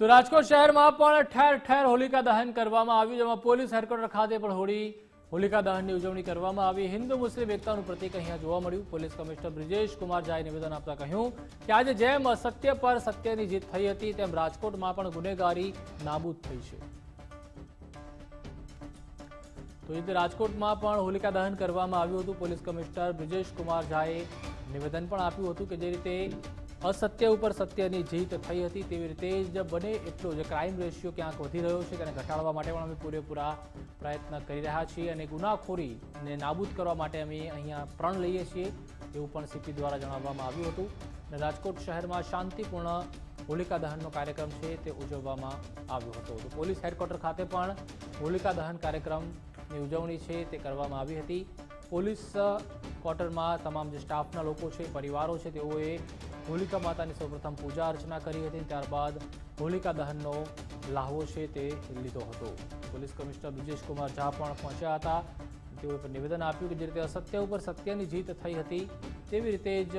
તો રાજકોટ શહેરમાં પણ ઠેર ઠેર હોલિકા દહન કરવામાં આવ્યું, જેમાં પોલીસ હેડક્વાર્ટર ખાતે પણ હોળી, હોલિકા દહનની ઉજવણી કરવામાં આવી. હિન્દુ, મુસ્લિમ એકતાનું પ્રતીક અહીંયા જોવા મળ્યું. પોલીસ કમિશનર બ્રિજેશ કુમાર ઝાએ નિવેદન આપતા કહ્યું કે આજે જેમ અસત્ય પર સત્યની જીત થઈ હતી, તેમ રાજકોટમાં પણ ગુનેગારી નાબૂદ થઈ છે. તો રીતે રાજકોટમાં પણ હોલિકા દહન કરવામાં આવ્યું હતું. પોલીસ કમિશનર બ્રિજેશ કુમાર ઝાએ નિવેદન પણ આપ્યું હતું કે જે રીતે અસત્ય ઉપર સત્યની જીત થઈ હતી તેવી રીતે જ બને એટલો જ ક્રાઇમ રેશિયો ક્યાંક વધી રહ્યો છે તેને ઘટાડવા માટે પણ અમે પૂરેપૂરા પ્રયત્ન કરી રહ્યા છીએ અને ગુનાખોરીને નાબૂદ કરવા માટે અમે અહીંયા પ્રણ લઈએ છીએ એવું પણ સીપી દ્વારા જણાવવામાં આવ્યું હતું. અને રાજકોટ શહેરમાં શાંતિપૂર્ણ હોલિકા દહનનો કાર્યક્રમ છે તે ઉજવવામાં આવ્યો હતો. પોલીસ હેડક્વાર્ટર ખાતે પણ હોલિકા દહન કાર્યક્રમની ઉજવણી છે તે કરવામાં આવી હતી. પોલીસ ક્વાર્ટરમાં તમામ જે સ્ટાફના લોકો છે, પરિવારો છે, તેઓએ હોલિકા માતાની સૌપ્રથમ પૂજા અર્ચના કરી હતી. ત્યારબાદ હોલિકા દહનનો લાહવો છે તે લીધો હતો. પોલીસ કમિશનર બ્રિજેશ કુમાર ઝા પણ પહોંચ્યા હતા. તેઓએ નિવેદન આપ્યું કે જે રીતે અસત્ય ઉપર સત્યની જીત થઈ હતી, તેવી રીતે જ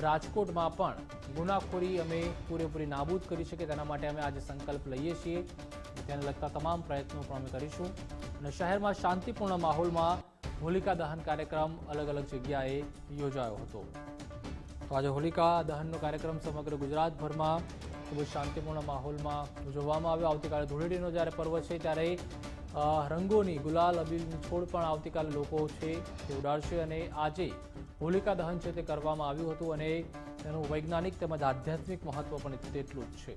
રાજકોટમાં પણ ગુનાખોરી અમે પૂરેપૂરી નાબૂદ કરી શકીએ. તેના માટે અમે આજે સંકલ્પ લઈએ છીએ. તેને લગતા તમામ પ્રયત્નો પણ અમે કરીશું. અને શહેરમાં શાંતિપૂર્ણ માહોલમાં હોલિકા દહન કાર્યક્રમ અલગ અલગ જગ્યાએ યોજાયો હતો. તો આજે હોલિકા દહનનો કાર્યક્રમ સમગ્ર ગુજરાતભરમાં ખૂબ જ શાંતિપૂર્ણ માહોલમાં ઉજવવામાં આવ્યો. આવતીકાલે ધૂળેટીનો જ્યારે પર્વ છે ત્યારે રંગોની ગુલાલ અબીલની છોડ પણ આવતીકાલે લોકો છે તે ઉડાડશે અને આજે હોલિકા દહન છે તે કરવામાં આવ્યું હતું અને તેનું વૈજ્ઞાનિક તેમજ આધ્યાત્મિક મહત્વ પણ તેટલું જ છે.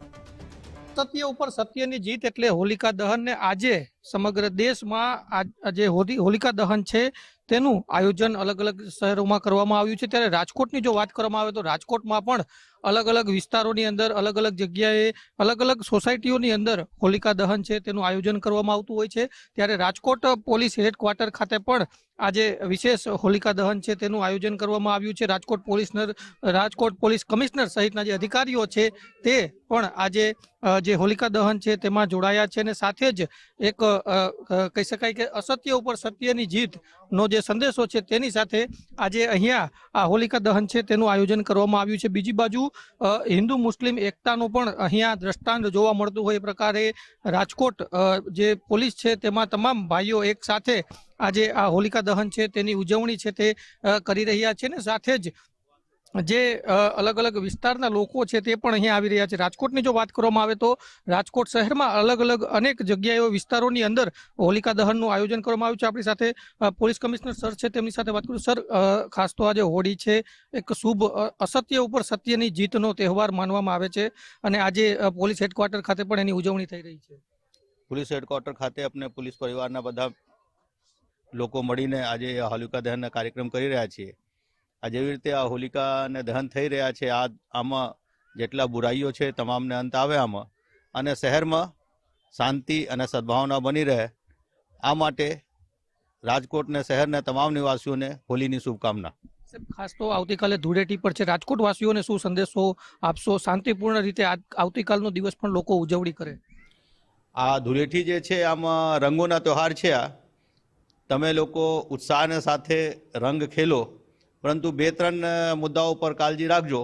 સત્ય ઉપર સત્યની જીત એટલે હોલિકા દહન ને આજે સમગ્ર દેશમાં જે હોલી- હોલિકા દહન છે તેનું આયોજન અલગ અલગ શહેરોમાં કરવામાં આવ્યું છે. ત્યારે રાજકોટની જો વાત કરવામાં આવે તો રાજકોટમાં પણ અલગ અલગ વિસ્તારોની અંદર અલગ અલગ જગ્યાએ અલગ અલગ સોસાયટીઓની અંદર હોલિકા દહન છે, તેનું આયોજન કરવામાં આવતું હોય છે. ત્યારે રાજકોટ પોલીસ હેડક્વાર્ટર ખાતે પણ આજે વિશેષ હોલિકા દહન છે, તેનું આયોજન કરવામાં આવ્યું છે. રાજકોટ પોલીસનર, રાજકોટ પોલીસ કમિશનર સહિતના જે અધિકારીઓ છે, તે પણ આજે જે હોલિકા દહન છે, તેમાં જોડાયા છે અને સાથે જ એક કહી શકાય કે અસત્ય ઉપર સત્યની જીતનો જે સંદેશો છે, તેની સાથે આજે અહીંયા આ હોલિકા દહન છે, તેનું આયોજન કરવામાં આવ્યું છે. બીજી બાજુ હિન્દુ મુસ્લિમ એકતાનું પણ અહીંયા દ્રષ્ટાંત જોવા મળતું હોય એ પ્રકારે રાજકોટ જે પોલીસ છે તેમાં તમામ ભાઈઓ એક સાથે આજે આ હોલિકા દહન છે, તેની ઉજવણી છે તે કરી રહ્યા છે ને સાથે જ જે અલગ અલગ વિસ્તારના લોકો છે તે પણ અહીંયા આવી રહ્યા છે. રાજકોટની જો વાત કરવામાં આવે તો રાજકોટ શહેરમાં અલગ અલગ અનેક જગ્યાએ વિસ્તારોની અંદર હોલિકા દહનનું આયોજન કરવામાં આવ્યું છે. આપણી સાથે પોલીસ કમિશનર સર છે, તેમની સાથે વાત કરું. સર ખાસ તો આજે હોળી છે. એક શુભ અસત્ય ઉપર સત્યની જીતનો તહેવાર માનવામાં આવે છે અને આજે પોલીસ હેડક્વાર્ટર ખાતે પણ એની ઉજવણી થઈ રહી છે. પોલીસ હેડક્વાર્ટર ખાતે આપણે પોલીસ પરિવારના બધા લોકો મળીને આજે હોલિકા દહનના કાર્યક્રમ કરી રહ્યા છીએ. આ જેવી રીતે આ હોલિકાને દહન થઈ રહ્યા છે આ આમાં જેટલા બુરાઈઓ છે તમામને અંત આવે આમાં. અને શહેરમાં શાંતિ અને સદભાવના બની રહે. આ માટે રાજકોટને શહેરને તમામ નિવાસીઓને હોલીની શુભકામના. ખાસ તો આવતીકાલે ધૂળેટી પર છે. રાજકોટ વાસીઓને શું સંદેશો આપશો? શાંતિપૂર્ણ રીતે આવતીકાલનો દિવસ પણ લોકો ઉજવણી કરે. આ ધૂળેટી જે છે આમાં રંગોના તહેવાર છે આ. તમે લોકો ઉત્સાહને સાથે રંગ ખેલો. પરંતુ બે ત્રણ મુદ્દાઓ પર કાળજી રાખજો.